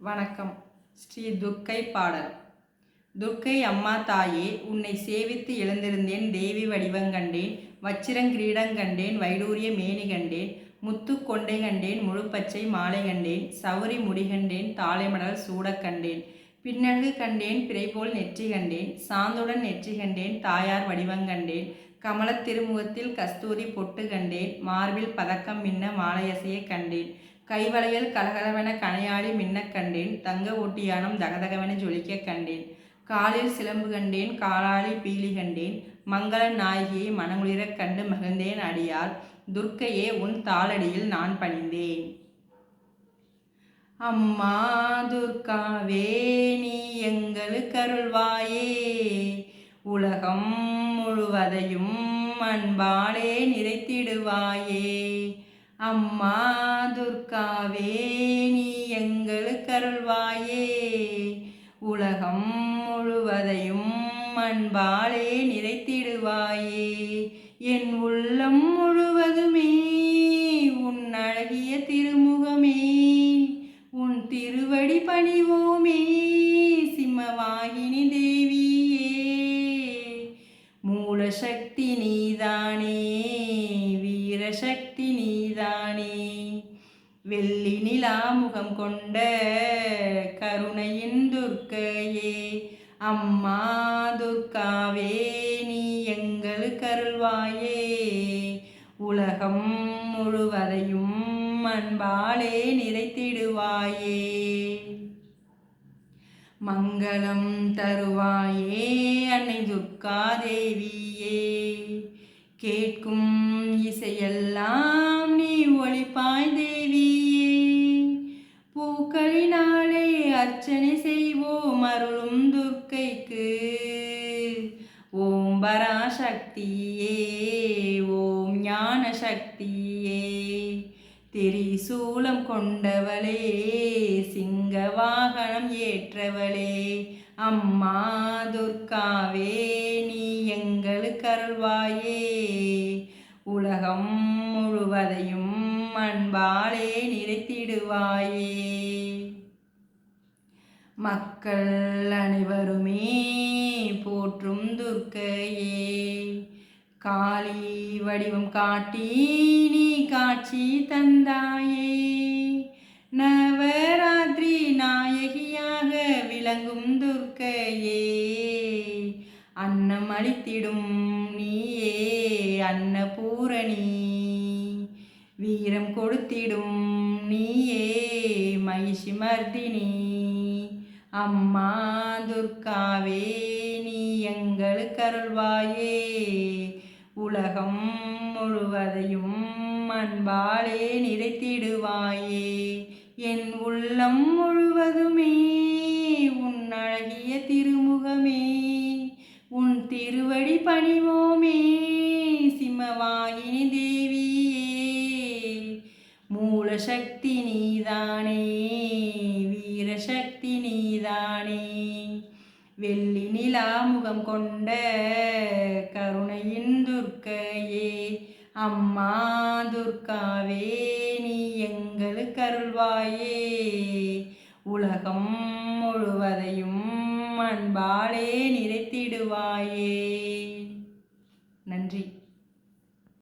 வணக்கம். ஸ்ரீ துர்க்கை பாடல். துர்க்கை அம்மா தாயே உன்னை சேவித்து எழுந்திருந்தேன் தேவி வடிவங்கண்டேன் வச்சிரங்கிரீடங்கண்டேன் வைடூரிய மேனி கண்டேன் முத்து கொண்டை கண்டேன் முழுப்பச்சை மாலை கண்டேன் சௌரி முடிகண்டேன் தாளைமடல் சூடக் கண்டேன் பின்னழகு கண்டேன் பிறைபோல் நெற்றி கண்டேன் சாந்துடன் நெற்றி கண்டேன் தாயார் வடிவங்கண்டேன் கமலத் திருமுகத்தில் கஸ்தூரி பொட்டு கண்டேன் மார்பில் பதக்கம் மின்ன மாலையசையை கண்டேன் கைவளையல் கலகலவென கனையாடி மின்னக் கண்டேன் தங்க ஒட்டியானம் தகதகவென ஜொலிக்க கண்டேன். காலில் சிலம்பு கண்டேன் காலாளி பீலி கண்டேன். மங்கள நாயகியை மனங்குளிரக் கண்டு மகிழ்ந்தேன் அடியால் துர்க்கையே உன் தாளடியில் நான் பணிந்தேன். அம்மா துர்காவே நீ எங்களுக்கு அருள்வாயே உலகம் முழுவதையும் அன்பாலே நிறைத்திடுவாயே. அம்மா துர்காவே நீ எங்களுக்கு அருள்வாயே உலகம் முழுவதையும் அன்பாலே நிறைத்திடுவாயே. என் உள்ளம் முழுவதுமே உன் அழகிய திருமுகமே. உன் திருவடி பணிவோமே சிம்மவாகினி தேவியே. மூலசக்தி நீதானே. வெள்ளி நிலா முகம் கொண்ட கருணையின் துர்க்கையே அம்மா துர்க்காவே நீ எங்கள் கருள்வாயே. உலகம் முழுவதையும் அன்பாலே நிறைத்திடுவாயே. மங்களம் தருவாயே அன்னை துர்க்கா தேவியே. கேட்கும் இசையெல்லாம் சக்தியே ஓம் ஞான சக்தியே திரிசூலம் கொண்டவளே சிங்க வாகனம் ஏற்றவளே. அம்மா துர்காவே நீ எங்களுக்கு அருள்வாயே. உலகம் முழுவதையும் அன்பாலே நிறைத்திடுவாயே. மக்கள் அனைவருமே போற்றும் துர்க்கையே. காளி வடிவம் காட்டி நீ காட்சி தந்தாயே. நவராத்திரி நாயகியாக விளங்கும் துர்க்கையே. அன்னம் அளித்திடும் நீயே அன்னபூரணி. வீரம் கொடுத்திடும் நீயே மகிஷி மர்தினி. அம்மா துர்காவே நீ எங்களுக்கு அருள்வாயே. உலகம் முழுவதையும் அன்பாலே நிறைத்திடுவாயே. என் உள்ளம் முழுவதுமே உன் அழகிய திருமுகமே. உன் திருவடி பணிவோமே சிம்மவாயினி தேவியே. மூலசக்தி நீதானே வீரசக்தி நீதானே. வெள்ளி நிலா முகம் கொண்ட கருணையின் துர்க்கையே அம்மா துர்காவே நீ எங்களுக்கு அருள்வாயே உலகம் முழுவதையும் அன்பாலே நிறைத்திடுவாயே. நன்றி.